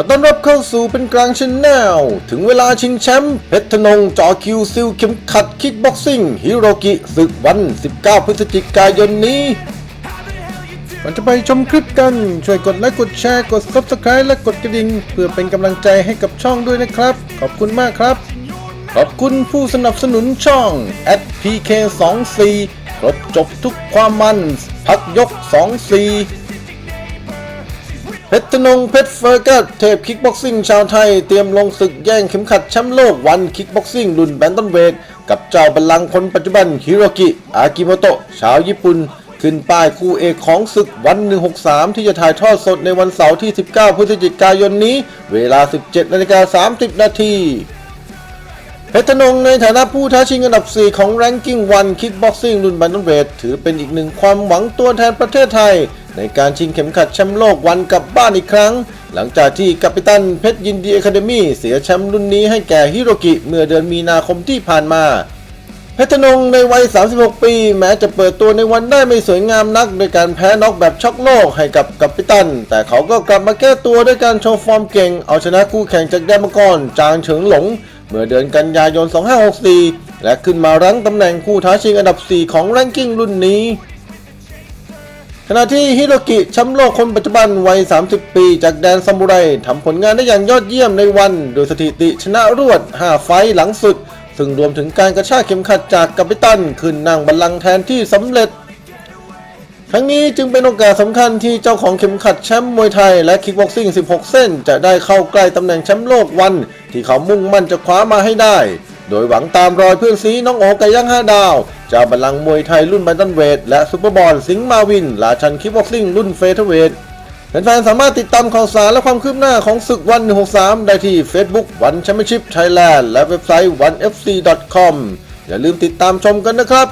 ขอต้อนรับเข้าสู่เป็นกลางชนแนล ถึงเวลาชิงแชมป์เพชรธนงจอคิวซิลเข็มขัดคิกบ็อกซิ่งฮิโรกิศึกวัน 19 พฤศจิกายนนี้ก่อนจะไปชมคลิปกัน ช่วยกดไลค์กดแชร์กด Subscribe และกดกระดิ่ง เพื่อเป็นกำลังใจให้กับช่องด้วยนะครับ ขอบคุณมากครับ ขอบคุณผู้สนับสนุนช่อง at pk 2 4ครบจบทุกความมัน พักยก 24 เพชรธนงเพชรเฟอร์กัสเทพคิกบ็อกซิ่งชาวไทย เตรียมลงศึกแย่งเข็มขัดแชมป์โลกวันคิกบ็อกซิ่งรุ่นแบนตันเวทกับเจ้าบัลลังก์คนปัจจุบันฮิโรกิ อากิโมโตะชาวญี่ปุ่น ขึ้นป้ายคู่เอกของศึกวัน 163 ที่จะถ่ายทอดสดในวันเสาร์ที่ 19 พฤศจิกายนนี้ เวลา 17นาฬิกา30 นาทีเพชรธนงในฐานะผู้ท้าชิงอันดับ 4 ของแรงกิ้งวันคิกบ็อกซิ่งรุ่นแบนตันเวทถือเป็นอีกหนึ่งความหวังตัวแทนประเทศไทยในการชิงเข็มขัดแชมป์โลกวันกลับบ้านอีกครั้ง หลังจากที่กัปตันเพชรยินดีอะคาเดมี่เสียแชมป์รุ่นนี้ให้แก่ฮิโรกิเมื่อเดือนมีนาคมที่ผ่านมา เพชรนงในวัย 36 ปี แม้จะเปิดตัวในวันได้ไม่สวยงามนักโดยการแพ้น็อกแบบช็อกโลกให้กับกัปตัน แต่เขาก็กลับมาแก้ตัวด้วยการโชว์ฟอร์มเก่ง เอาชนะคู่แข่งจากแดนมังกรจางเฉิงหลง เมื่อเดือนกันยายน 2564 และขึ้นมารั้งตำแหน่งคู่ท้าชิงอันดับ 4 ของแรงกิ้งรุ่นนี้ ขณะที่ฮิโรกิแชมป์โลกคนปัจจุบันวัย 30 ปี จากแดนซามูไรทำผลงานได้อย่างยอดเยี่ยมในวัน โดยสถิติชนะรวด 5 ไฟหลังสุด ซึ่งรวมถึงการกระชากเข็มขัดจากกัปตัน ขึ้นนั่งบัลลังก์แทนที่สำเร็จ ทั้งนี้จึงเป็นโอกาสสำคัญที่เจ้าของเข็มขัดแชมป์มวยไทยและคิกบ็อกซิ่ง 16 เส้น จะได้เข้าใกล้ตำแหน่งแชมป์โลกวัน ที่เขามุ่งมั่นจะคว้ามาให้ได้ โดยหวังตามรอยเพื่อนซีน้องโอไก่ย่างห้าดาวเจ้าบัลลังก์มวยไทยรุ่นแบนตันเวท และซูเปอร์บอลสิงห์มาวินราชันคิปบ็อกซิ่งรุ่นเฟเธอร์เวทแฟนๆสามารถติดตามข่าวสารและความคืบหน้าของศึกวัน 163 ได้ที่ Facebook วันแชมเปี้ยนชิพไทยแลนด์และเว็บไซต์ onefc.com อย่าลืมติดตามชมกันนะครับ